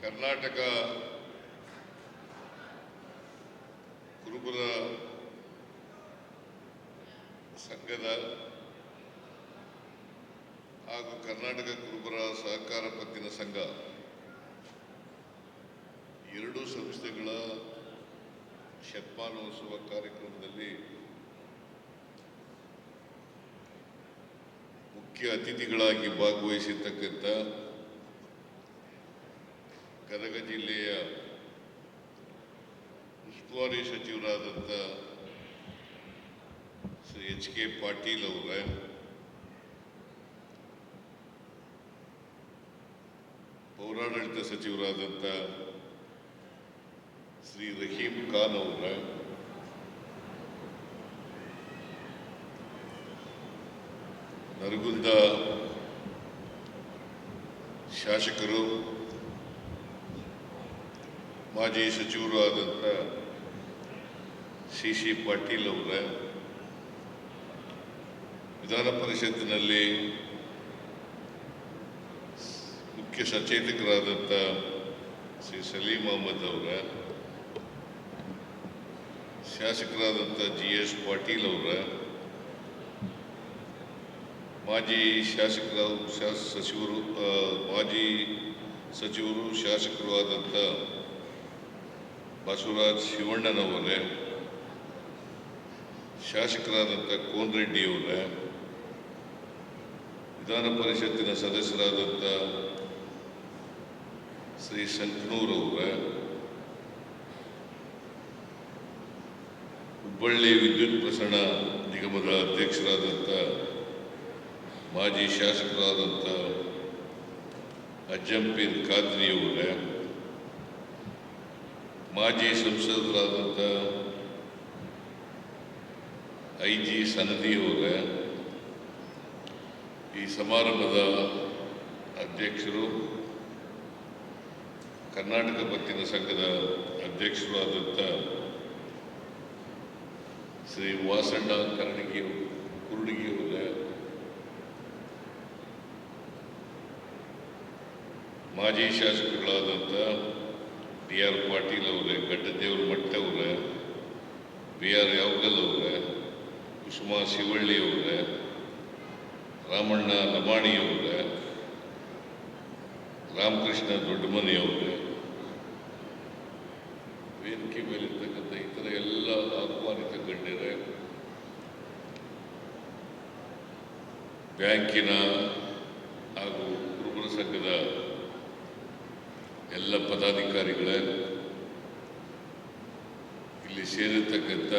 ಕರ್ನಾಟಕ ಕುರುಬರ ಸಂಘದ ಹಾಗೂ ಕರ್ನಾಟಕ ಕುರುಬರ ಸಹಕಾರ ಪತ್ತಿನ ಸಂಘ ಎರಡೂ ಸಂಸ್ಥೆಗಳ ಶತಮಾನೋತ್ಸವ ಕಾರ್ಯಕ್ರಮದಲ್ಲಿ ಮುಖ್ಯ ಅತಿಥಿಗಳಾಗಿ ಭಾಗವಹಿಸಿರ್ತಕ್ಕಂಥ ಗದಗ ಜಿಲ್ಲೆಯ ಉಸ್ತುವಾರಿ ಸಚಿವರಾದಂಥ ಶ್ರೀ ಎಚ್ ಕೆ ಪಾಟೀಲ್ ಅವರ, ಪೌರಾಡಳಿತ ಸಚಿವರಾದಂಥ ಶ್ರೀ ರಹೀಂ ಖಾನ್ ಅವರ, ನರಗುಂದ ಶಾಸಕರು ಮಾಜಿ ಸಚಿವರು ಆದಂಥ ಸಿ ಸಿ ಪಾಟೀಲ್ ಅವರ ವಿಧಾನ ಪರಿಷತ್ತಿನಲ್ಲಿ ಮುಖ್ಯ ಸಚೇತಕರಾದಂಥ ಶ್ರೀ ಸಲೀಂ ಅಹಮದ್ ಅವರ ಶಾಸಕರಾದಂಥ ಜಿ ಎಸ್ ಪಾಟೀಲ್ ಅವರ ಮಾಜಿ ಶಾಸಕರ ಶಾಸ ಸಚಿವರು ಆ, ಮಾಜಿ ಸಚಿವರು ಶಾಸಕರು ಆದಂಥ ಬಸವರಾಜ್ ಶಿವಣ್ಣನವರೇ ಶಾಸಕರಾದಂಥ ಕೋನ್ರೆಡ್ಡಿ ಅವರ ವಿಧಾನ ಪರಿಷತ್ತಿನ ಸದಸ್ಯರಾದಂಥ ಶ್ರೀ ಶಂಕನೂರವರೇ, ಹುಬ್ಬಳ್ಳಿ ವಿದ್ಯುತ್ ಪ್ರಸರಣ ನಿಗಮದ ಅಧ್ಯಕ್ಷರಾದಂಥ ಮಾಜಿ ಶಾಸಕರಾದಂಥ ಅಜ್ಜಂಪೀರ್ ಖಾದ್ರಿಯವರ ಮಾಜಿ ಸಂಸದರಾದಂಥ ಐ ಜಿ ಸನದಿಯವರ ಈ ಸಮಾರಂಭದ ಅಧ್ಯಕ್ಷರು, ಕರ್ನಾಟಕ ಪತ್ತಿನ ಸಂಘದ ಅಧ್ಯಕ್ಷರು ಆದಂಥ ಶ್ರೀ ವಾಸಣ್ಣ ಕರಣಿಗೆ ಕುರುಡಿಗೆಯವರ ಮಾಜಿ ಶಾಸಕರುಗಳಾದಂಥ ಡಿ ಆರ್ ಪಾಟೀಲ್ ಅವರೇ ಗಡ್ಡದೇವ್ರ ಮಠ ಅವರ, ಬಿ ಆರ್ ಯಾವಗಲ್ ಅವರ ಕುಸುಮಾ ಶಿವಳ್ಳಿ ಅವರ, ರಾಮಣ್ಣ ಲಮಾಣಿ ಅವರ, ರಾಮಕೃಷ್ಣ ದೊಡ್ಡಮನಿ ಅವರ, ವೇದಿಕೆ ಮೇಲಿರ್ತಕ್ಕಂಥ ಇತರ ಎಲ್ಲ ಆಹ್ವಾನಿತ ಗಣ್ಯರೇ, ಬ್ಯಾಂಕಿನ ಹಾಗೂ ಕುರುಬರ ಸಂಘದ ಎಲ್ಲ ಪದಾಧಿಕಾರಿಗಳೇ ಇಲ್ಲಿ ಸೇರಿರ್ತಕ್ಕಂಥ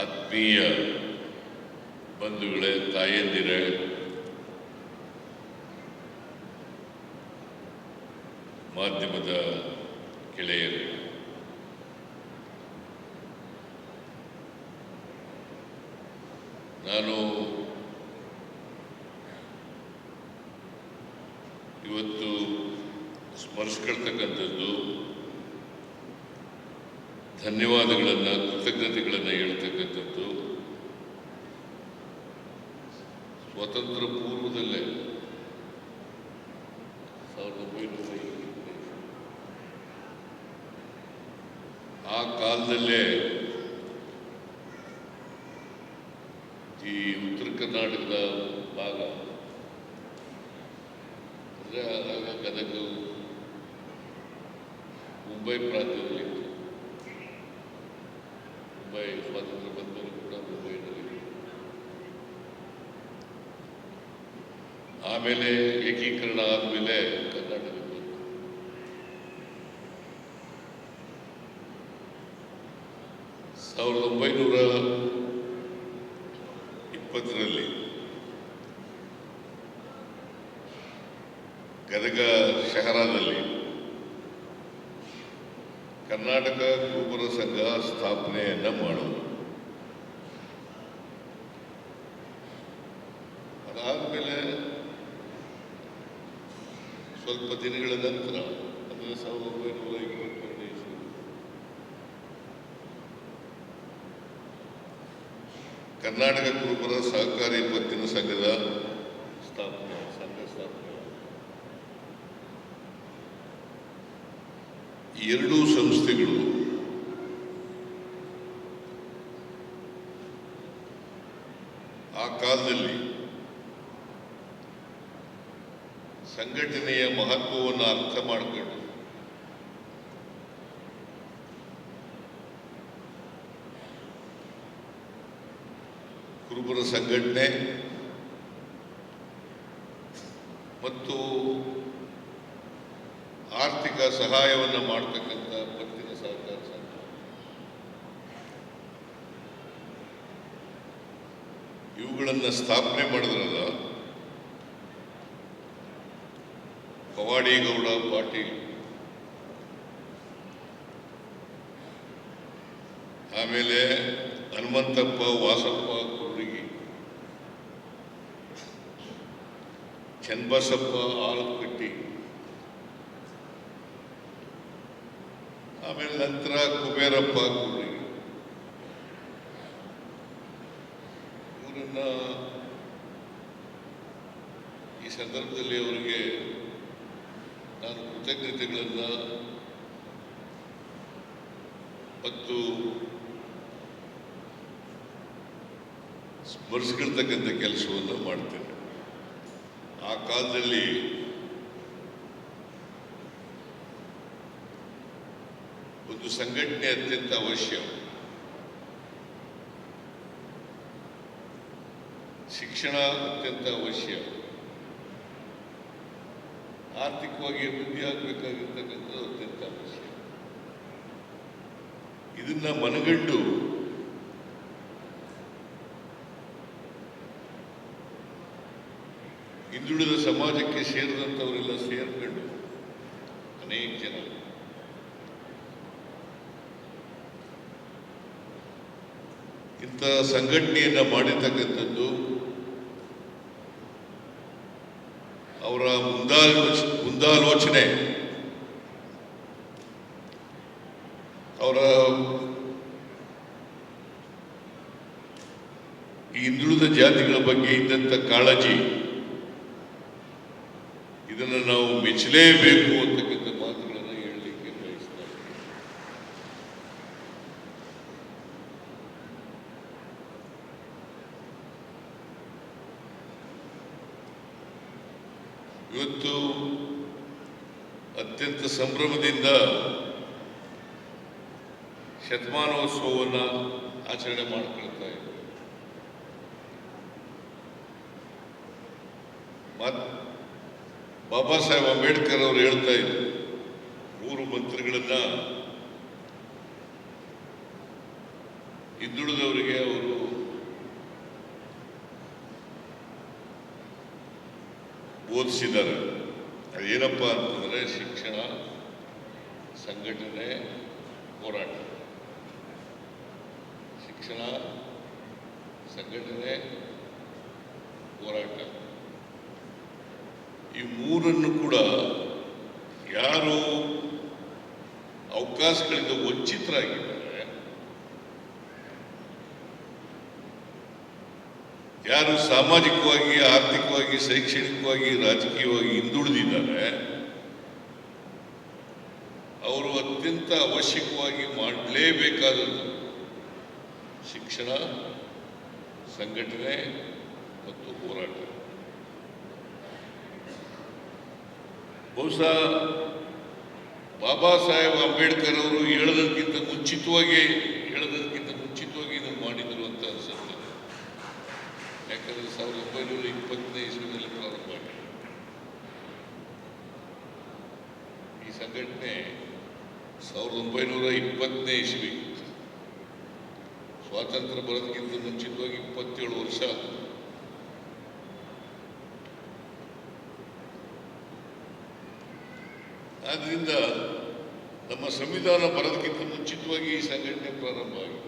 ಆತ್ಮೀಯ ಬಂಧುಗಳೇ ತಾಯಂದಿರೇ ಮಾಧ್ಯಮದ ಗೆಳೆಯರು ನಾನು ಇವತ್ತು ಸ್ಮರಿಸ್ಕೊಳ್ತಕ್ಕಂಥದ್ದು ಧನ್ಯವಾದಗಳನ್ನು ಕೃತಜ್ಞತೆಗಳನ್ನು ಹೇಳ್ತಕ್ಕಂಥದ್ದು. ಸ್ವತಂತ್ರ ಪೂರ್ವದಲ್ಲೇ ಸಾವಿರದ ಒಂಬೈನೂರ ಆ ಕಾಲದಲ್ಲೇ ಈ ಉತ್ತರ ಕರ್ನಾಟಕದ ಭಾಗ ಅಂದರೆ ಆಗ ಗದಗ ಮುಂಬೈ ಪ್ರಾಂತ್ಯದಲ್ಲಿತ್ತು. ಮುಂಬೈ ಸ್ವಾತಂತ್ರ್ಯ ಬಂದರೂ ಕೂಡ ಮುಂಬೈನಲ್ಲಿ ಆಮೇಲೆ ಏಕೀಕರಣ ಆದಮೇಲೆ ಕರ್ನಾಟಕ ಬಂತು ಸಾವಿರದ ಒಂಬೈನೂರ ಇಪ್ಪತ್ತರಲ್ಲಿ ಗದಗ ಶಹರದಲ್ಲಿ ಕರ್ನಾಟಕ ಕುರುಬರ ಸಂಘ ಸ್ಥಾಪನೆಯನ್ನು ಮಾಡೋದು. ಅದಾದಮೇಲೆ ಸ್ವಲ್ಪ ದಿನಗಳ ನಂತರ ಅಂದರೆ ಸಾವಿರದ ಒಂಬೈನೂರ ಇಪ್ಪತ್ತೊಂದನೇ ಇಸ್ವಿ ಕರ್ನಾಟಕ ಕುರುಬರ ಸಹಕಾರಿ ಪತ್ತಿನ ಸಂಘದ ಸ್ಥಾಪನೆ, ಸಂಘ ಸ್ಥಾಪನೆ. ಎರಡೂ ಸಂಸ್ಥೆಗಳು ಆ ಕಾಲದಲ್ಲಿ ಸಂಘಟನೆಯ ಮಹತ್ವವನ್ನು ಅರ್ಥ ಮಾಡಿಕೊಂಡು ಕುರುಬರ ಸಂಘಟನೆ ಮತ್ತು ಆರ್ಥಿಕ ಸಹಾಯವನ್ನು ಮಾಡತಕ್ಕಂಥ ಪತ್ತಿನ ಸಹಕಾರ ಸಂಘ. ಇವುಗಳನ್ನು ಸ್ಥಾಪನೆ ಮಾಡಿದ್ರಲ್ಲ ಪವಾಡಿಗೌಡ ಪಾಟೀಲ್, ಆಮೇಲೆ ಹನುಮಂತಪ್ಪ, ವಾಸಪ್ಪ ಕೊರಡಿಗಿ ಚನ್ನಬಸಪ್ಪ, ಆಲಕಟ್ಟಿ ಆಮೇಲೆ ನಂತರ ಕುಬೇರಪ್ಪ ಕುರುಡಿಗಿ ಇವರನ್ನ ಈ ಸಂದರ್ಭದಲ್ಲಿ ಅವರಿಗೆ ನಾನು ಕೃತಜ್ಞತೆಗಳನ್ನು ಮತ್ತು ಸ್ಮರಿಸ್ಕೊಳ್ತಕ್ಕಂಥ ಕೆಲಸವನ್ನು ಮಾಡ್ತೇನೆ. ಆ ಕಾಲದಲ್ಲಿ ಒಂದು ಸಂಘಟನೆ ಅತ್ಯಂತ ಅವಶ್ಯ. ಶಿಕ್ಷಣ ಅತ್ಯಂತ ಅವಶ್ಯ. ಆರ್ಥಿಕವಾಗಿ ಅಭಿವೃದ್ಧಿ ಆಗಬೇಕಾಗಿರ್ತಕ್ಕಂಥದ್ದು ಅತ್ಯಂತ ಅವಶ್ಯ. ಇದನ್ನ ಮನಗಂಡು ಹಿಂದುಳಿದ ಸಮಾಜಕ್ಕೆ ಸೇರಿದಂಥವರೆಲ್ಲ ಸೇರ್ಕೊಂಡು ಇಂಥ ಸಂಘಟನೆಯನ್ನ ಮಾಡಿರ್ತಕ್ಕಂಥದ್ದು ಅವರ ಮುಂದಾಲೋಚ ಮುಂದಾಲೋಚನೆ. ಅವರ ಹಿಂದುಳಿದ ಜಾತಿಗಳ ಬಗ್ಗೆ ಇದ್ದಂಥ ಕಾಳಜಿ, ಇದನ್ನು ನಾವು ಮೆಚ್ಚಲೇಬೇಕು ಅಂತಕ್ಕಂಥ ಮಾತುಗಳನ್ನು ಹೇಳಲಿಕ್ಕೆ ಬಯಸ್ತಾರೆ ಇವತ್ತು ಅತ್ಯಂತ ಸಂಭ್ರಮದಿಂದ ಶತಮಾನೋತ್ಸವವನ್ನು ಆಚರಣೆ ಮಾಡಿಕೊಳ್ತಾ ಇದ್ದಾರೆ. ಮತ್ ಬಾಬಾ ಸಾಹೇಬ್ ಅಂಬೇಡ್ಕರ್ ಅವರು ಹೇಳ್ತಾ ಇದ್ರು ಮೂರು ಮಂತ್ರಿಗಳನ್ನ ಹಿಂದುಳಿದವರಿಗೆ ಅವರು ಬೋಧಿಸಿದ್ದಾರೆ. ಅದೇನಪ್ಪ ಅಂತಂದರೆ ಶಿಕ್ಷಣ ಸಂಘಟನೆ ಹೋರಾಟ. ಶಿಕ್ಷಣ ಸಂಘಟನೆ ಹೋರಾಟ. ಈ ಮೂರನ್ನು ಕೂಡ ಯಾರು ಅವಕಾಶಗಳಿಂದ ವಂಚಿತರಾಗಿದ್ದಾರೆ ಯಾರು ಸಾಮಾಜಿಕವಾಗಿ, ಆರ್ಥಿಕವಾಗಿ, ಶೈಕ್ಷಣಿಕವಾಗಿ, ರಾಜಕೀಯವಾಗಿ ಹಿಂದುಳಿದಿದ್ದಾರೆ, ಅವರು ಅತ್ಯಂತ ಅವಶ್ಯಕವಾಗಿ ಮಾಡಲೇಬೇಕಾದದ್ದು ಶಿಕ್ಷಣ, ಸಂಘಟನೆ ಮತ್ತು ಹೋರಾಟ. ಬಹುಶಃ ಬಾಬಾ ಸಾಹೇಬ್ ಅಂಬೇಡ್ಕರ್ ಅವರು ಹೇಳೋದಕ್ಕಿಂತ ಮುಂಚಿತವಾಗಿ ಹೇಳೋದಕ್ಕಿಂತ ಮುಂಚಿತವಾಗಿ ಇದನ್ನು ಮಾಡಿದರು ಅಂತ ಅನ್ಸುತ್ತೆ ಯಾಕಂದ್ರೆ ಸಾವಿರದ ಒಂಬೈನೂರ ಇಪ್ಪತ್ತನೇ ಇಸ್ವಿನಲ್ಲಿ ಪ್ರಾರಂಭ ಆಗಿದೆ ಈ ಸಂಘಟನೆ ಸಾವಿರದ ಒಂಬೈನೂರ ಇಪ್ಪತ್ತನೇ ಇಸ್ವಿ. ಸ್ವಾತಂತ್ರ್ಯ ಬರೋದಕ್ಕಿಂತ ಮುಂಚಿತವಾಗಿ ಇಪ್ಪತ್ತೇಳು ವರ್ಷ ಆದ್ದರಿಂದ ನಮ್ಮ ಸಂವಿಧಾನ ಬರೋದಕ್ಕಿಂತ ಮುಂಚಿತವಾಗಿ ಈ ಸಂಘಟನೆ ಪ್ರಾರಂಭ ಆಗಿದೆ.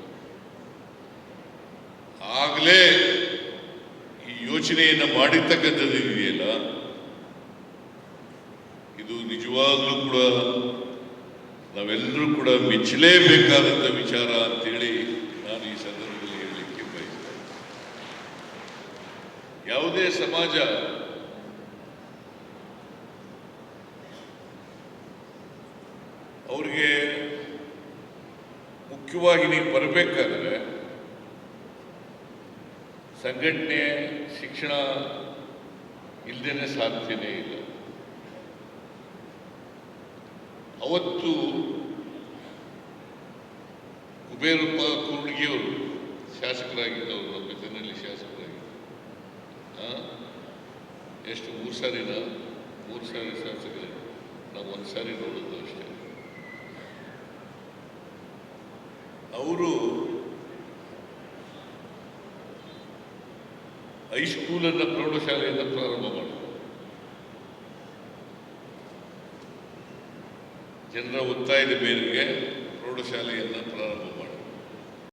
ಆಗಲೇ ಯೋಚನೆಯನ್ನು ಮಾಡಿರ್ತಕ್ಕಂಥದ್ದು ಇದೆಯಲ್ಲ? ಇದು ನಿಜವಾಗ್ಲೂ ಕೂಡ ನಾವೆಲ್ಲರೂ ಕೂಡ ಮೆಚ್ಚಲೇಬೇಕಾದಂಥ ವಿಚಾರ ಅಂತೇಳಿ ನಾನು ಈ ಸಂದರ್ಭದಲ್ಲಿ ಹೇಳಲಿಕ್ಕೆ ಬಯಸ್ತೇನೆ ಯಾವುದೇ ಸಮಾಜ ಅವ್ರಿಗೆ ಮುಖ್ಯವಾಗಿ ನೀವು ಬರಬೇಕಾದ್ರೆ ಸಂಘಟನೆ ಶಿಕ್ಷಣ ಇಲ್ಲದೇನೆ ಸಾಧ್ಯನೇ ಇಲ್ಲ. ಅವತ್ತು ಕುಬೇರಪ್ಪ ಕೂರ್ಣಿಗೆಯವರು ಶಾಸಕರಾಗಿದ್ದವರು ನಮ್ಮ ಜೊತೆಯಲ್ಲಿ ಶಾಸಕರಾಗಿದ್ದರು? ಎಷ್ಟು ಮೂರು ಸಾರಿನ? ಮೂರು ಸಾರಿ ಶಾಸಕರು. ನಾವು ಒಂದು ಸಾರಿ ನೋಡೋದು ಅಷ್ಟೇ. ಅವರು ಹೈಸ್ಕೂಲನ್ನು ಪ್ರೌಢಶಾಲೆಯಿಂದ ಪ್ರಾರಂಭ ಮಾಡು. ಜನರ ಒತ್ತಾಯದ ಮೇರೆಗೆ ಪ್ರೌಢಶಾಲೆಯನ್ನು ಪ್ರಾರಂಭ